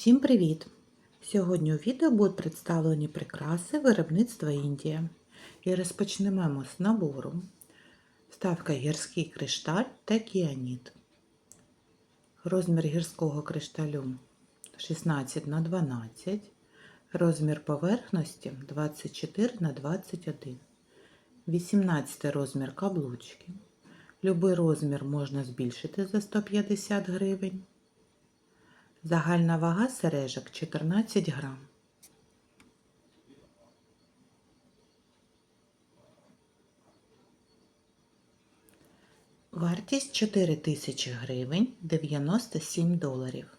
Всім привіт! Сьогодні у відео будуть представлені прикраси виробництва Індія. І розпочнемо з набору. Вставка гірський кришталь та кіаніт. Розмір гірського кришталю 16 на 12 Розмір поверхності 24 на 21 18 розмір каблучки. Любий розмір можна збільшити за 150 гривень. Загальна вага сережок 14 грам. Вартість 4 тисячі гривень 97 доларів.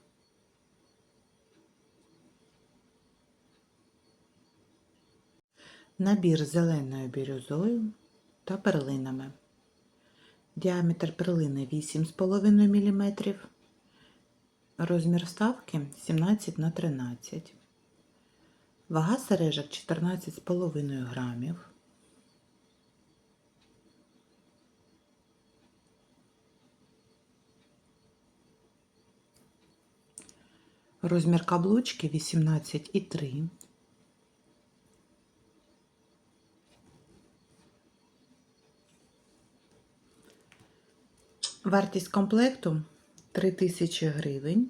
Набір зеленою бірюзою та перлинами. Діаметр перлини 8,5 мм. Розмір вставки 17 на 13. Вага сережок 14,5 грамів. Розмір каблучки 18,3. Вартість комплекту 3000 гривень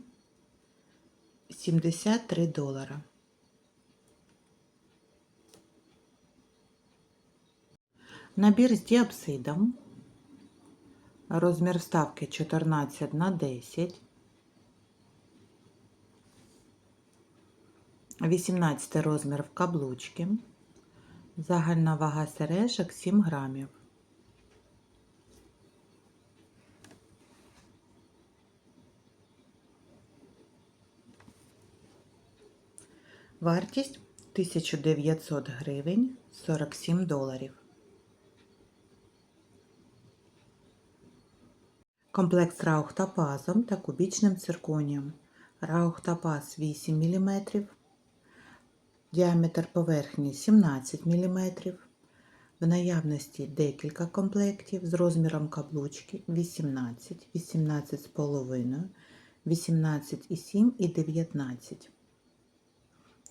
73 долара. Набір з діапсидом. Розмір вставки 14 на 10. 18 розмір в каблучки. Загальна вага сережок 7 грамів. Вартість 1900 гривень 47 доларів. Комплект з раухтопазом та кубічним цирконієм. Раухтопаз 8 мм, діаметр поверхні 17 мм. В наявності декілька комплектів з розміром каблучки 18, 18,5, 18,7 і 19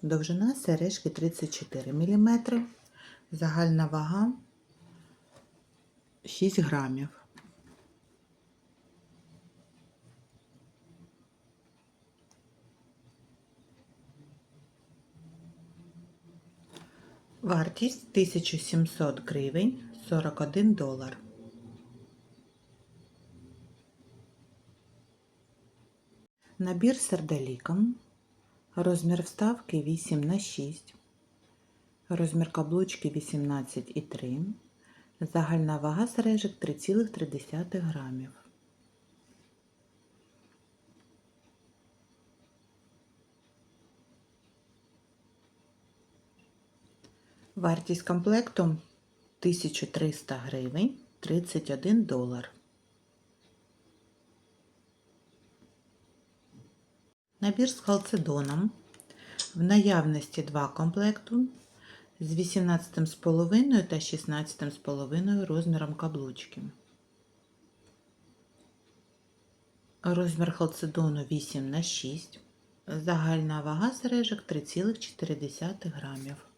Довжина сережки 34 мм, загальна вага 6 грамів. Вартість 1700 гривень 41 долар. Набір сердоліком Розмір вставки 8 на 6, розмір каблучки 18,3, загальна вага сережок 3,3 грамів. Вартість комплекту 1300 гривень 31 долар. Набір з халцедоном. В наявності два комплекту з 18,5 та 16,5 розміром каблучки. Розмір халцедону 8 на 6. Загальна вага сережок 3,4 грамів.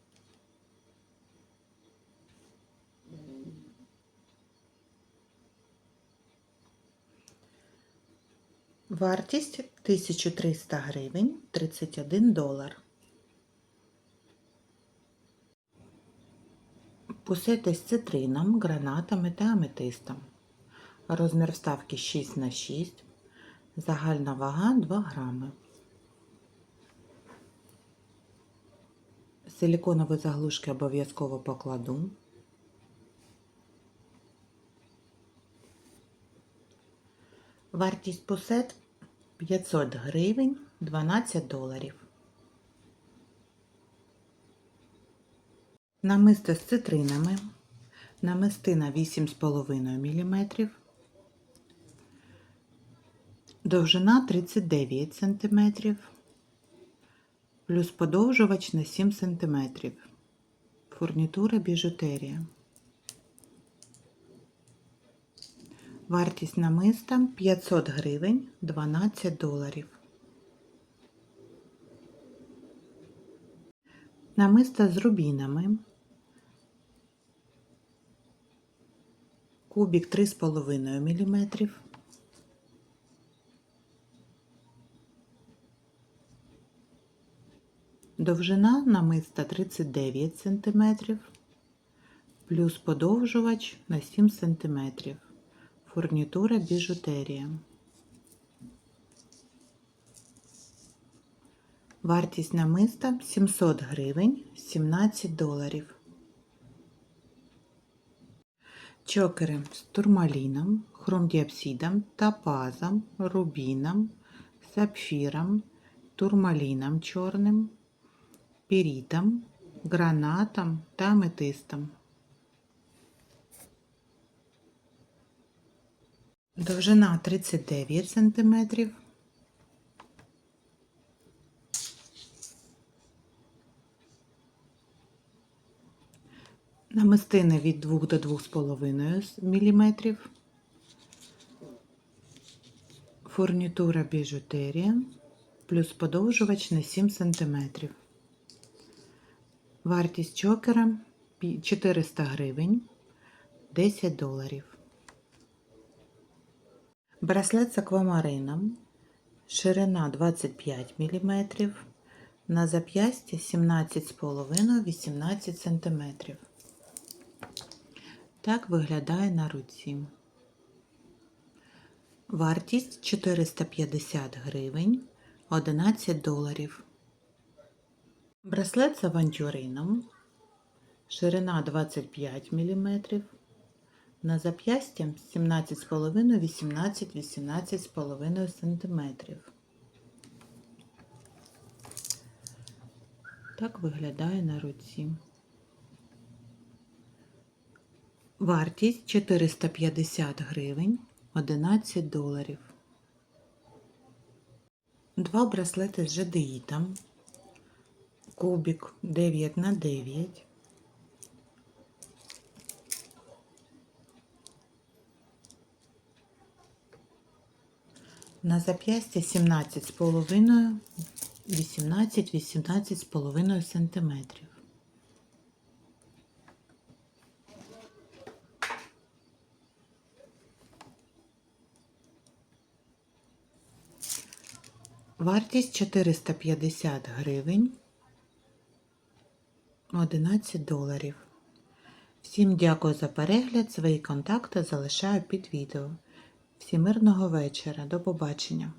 Вартість 1300 гривень 31 долар. Пусети з цитрином, гранатами та аметистом. Розмір вставки 6 на 6 загальна вага 2 грами. Силіконові заглушки обов'язково покладу. Вартість пусет 500 гривень 12 доларів. Намисто з цитринами. Намистина 8,5 мм. Довжина 39 см. Плюс подовжувач на 7 см. Фурнітура біжутерія. Вартість намиста 500 гривень 12 доларів. намиста з рубінами, кубик 3,5 мм, довжина намиста 39 см, плюс подовжувач на 7 см, фурнітура біжутерія. Вартість намиста 700 гривень 17 доларів. Чокери з турмаліном, хромдіапсидом, топазом, рубіном, сапфіром, турмаліном чорним, пірітом, гранатом та аметистом. Довжина 39 см. Намистини від 2 до 2,5 мм. Фурнітура біжутерія плюс подовжувач на 7 см. Вартість чокера 400 гривень 10 доларів. Браслет з аквамарином. Ширина 25 мм. На зап'ясті 17,5-18 см. Так виглядає на руці. Вартість 450 гривень 11 доларів. Браслет з авантюрином. Ширина 25 мм. На зап'ясті 17,5-18-18,5 см. Так виглядає на руці. Вартість 450 гривень 11 доларів. Два браслети з жадеїтом. Кубик 9 на 9. На зап'ясті 17,5 18-18,5 сантиметрів. Вартість 450 гривень 11 доларів. Всім дякую за перегляд. Свої контакти залишаю під відео. Всім мирного вечора. До побачення.